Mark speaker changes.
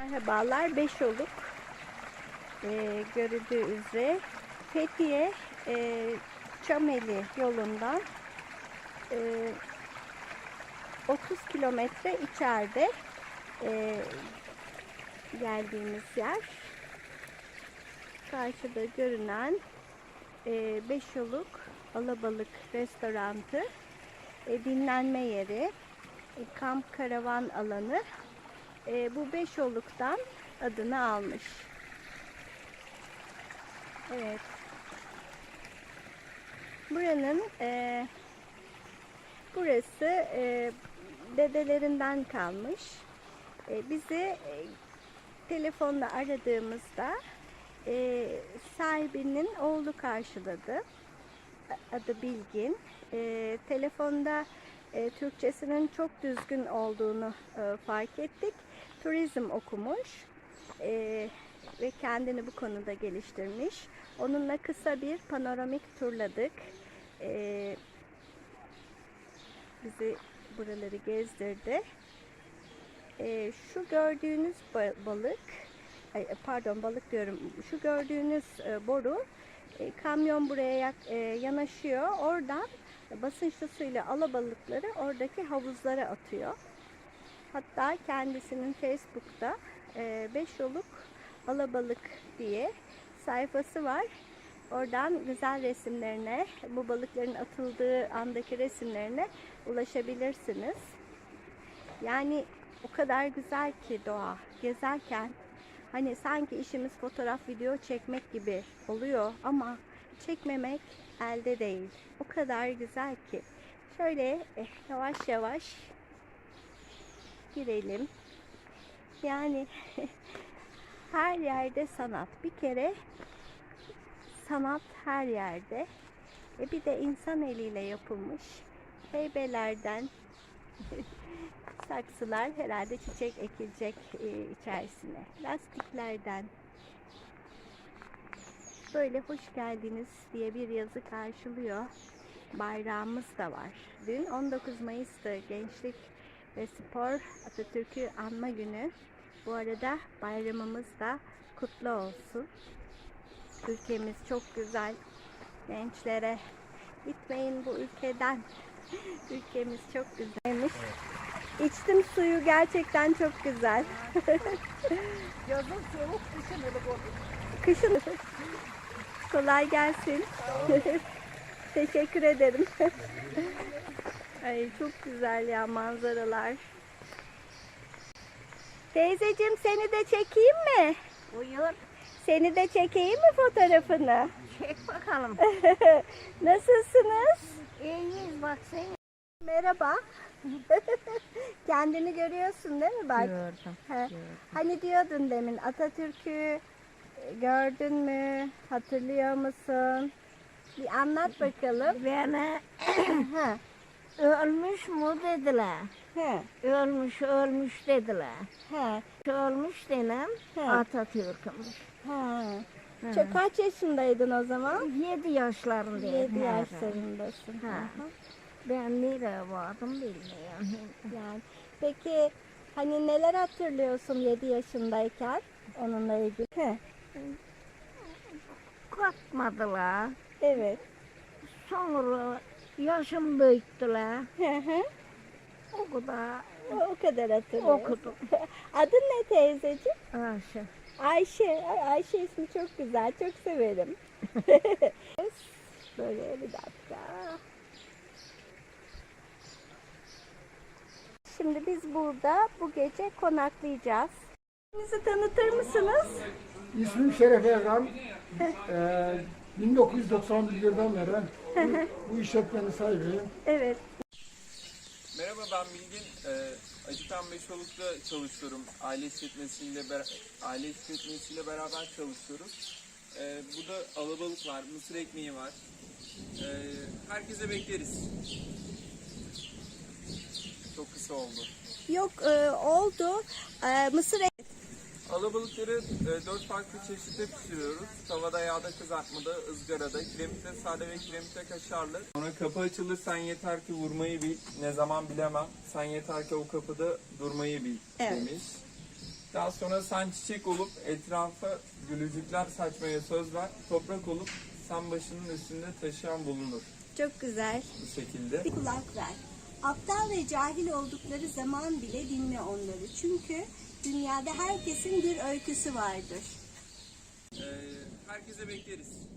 Speaker 1: Merhabalar, Beşoluk. Ee, görüldüğü üzere Fethiye e, Çameli yolundan e, 30 kilometre içeride e, geldiğimiz yer. Karşıda görünen e, Beşoluk Alabalık Restorantı, e, dinlenme yeri, e, kamp karavan alanı e, bu beş oluktan adını almış. Evet. Buranın e, burası e, dedelerinden kalmış. E, bizi e, telefonla aradığımızda e, sahibinin oğlu karşıladı. Adı Bilgin. E, telefonda e, Türkçesinin çok düzgün olduğunu e, fark ettik. Turizm okumuş e, ve kendini bu konuda geliştirmiş. Onunla kısa bir panoramik turladık. E, bizi buraları gezdirdi. E, şu gördüğünüz ba- balık, ay, pardon balık diyorum, şu gördüğünüz e, boru e, kamyon buraya yak- e, yanaşıyor. Oradan basınçlı suyla alabalıkları oradaki havuzlara atıyor. Hatta kendisinin Facebook'ta e, beş yoluk alabalık diye sayfası var. Oradan güzel resimlerine, bu balıkların atıldığı andaki resimlerine ulaşabilirsiniz. Yani o kadar güzel ki doğa. Gezerken hani sanki işimiz fotoğraf, video çekmek gibi oluyor ama çekmemek elde değil. O kadar güzel ki. Şöyle eh, yavaş yavaş girelim. Yani her yerde sanat. Bir kere sanat her yerde. E bir de insan eliyle yapılmış heybelerden saksılar herhalde çiçek ekilecek e, içerisine. Lastiklerden böyle hoş geldiniz diye bir yazı karşılıyor. Bayrağımız da var. Dün 19 Mayıs'tı Gençlik ve Spor Atatürk'ü anma günü. Bu arada bayramımız da kutlu olsun. Ülkemiz çok güzel. Gençlere gitmeyin bu ülkeden. Ülkemiz çok güzelmiş. İçtim suyu gerçekten çok güzel.
Speaker 2: Yazın soğuk, kışın ılık.
Speaker 1: Kışın kolay gelsin. Teşekkür ederim. Ay çok güzel ya manzaralar. Teyzeciğim seni de çekeyim mi?
Speaker 2: Buyur,
Speaker 1: Seni de çekeyim mi fotoğrafını?
Speaker 2: çek bakalım.
Speaker 1: Nasılsınız?
Speaker 2: İyiyiz bak sen.
Speaker 1: Merhaba. Kendini görüyorsun değil mi bak?
Speaker 2: Gördüm.
Speaker 1: He. Hani diyordun demin Atatürk'ü e, gördün mü? Hatırlıyor musun? Bir anlat bakalım. Ha.
Speaker 2: Ölmüş mü dediler.
Speaker 1: He.
Speaker 2: Ölmüş, ölmüş dediler.
Speaker 1: He.
Speaker 2: Ölmüş denen
Speaker 1: He.
Speaker 2: Atatürk'ümüş. He.
Speaker 1: Çok kaç yaşındaydın o zaman?
Speaker 2: Yedi yaşlarındayım.
Speaker 1: 7
Speaker 2: He.
Speaker 1: yaşlarındasın.
Speaker 2: Ha.
Speaker 1: Aha.
Speaker 2: Ben nereye vardım bilmiyorum.
Speaker 1: Yani peki hani neler hatırlıyorsun 7 yaşındayken onunla ilgili? He.
Speaker 2: Kalkmadılar.
Speaker 1: Evet.
Speaker 2: Sonra yaşım büyüttüler.
Speaker 1: Hı hı.
Speaker 2: O kadar
Speaker 1: O, o kadar hatırlıyorum.
Speaker 2: okudum.
Speaker 1: Adın ne teyzeciğim?
Speaker 2: Ayşe.
Speaker 1: Ayşe. Ay, Ayşe ismi çok güzel. Çok severim. Böyle bir dakika. Şimdi biz burada bu gece konaklayacağız. Bizi tanıtır mısınız?
Speaker 3: İsmim Şeref Erkan. Ee, 1991'den beri bu, bu işletmenin sahibiyim.
Speaker 1: Evet.
Speaker 4: Merhaba ben Bilgin. Ee, Acıkan Beşoluk'ta çalışıyorum. Aile işletmesiyle ber- aile işletmesiyle beraber çalışıyoruz. Ee, burada alabalık var, mısır ekmeği var. Ee, herkese bekleriz. Çok kısa oldu.
Speaker 1: Yok e, oldu. E, mısır
Speaker 4: Alabalıkları e, dört farklı çeşitte pişiriyoruz. Tavada yağda kızartmada, ızgarada, kiremitte sade ve kiremitte kaşarlı. Sonra kapı açılır sen yeter ki vurmayı bil. Ne zaman bilemem. Sen yeter ki o kapıda durmayı bil
Speaker 1: Evet.
Speaker 4: demiş. Daha sonra sen çiçek olup etrafa gülücükler saçmaya söz ver. Toprak olup sen başının üstünde taşıyan bulunur.
Speaker 1: Çok güzel.
Speaker 4: Bu şekilde.
Speaker 1: Bir kulak ver. Aptal ve cahil oldukları zaman bile dinle onları. Çünkü dünyada herkesin bir öyküsü vardır.
Speaker 4: Ee, herkese bekleriz.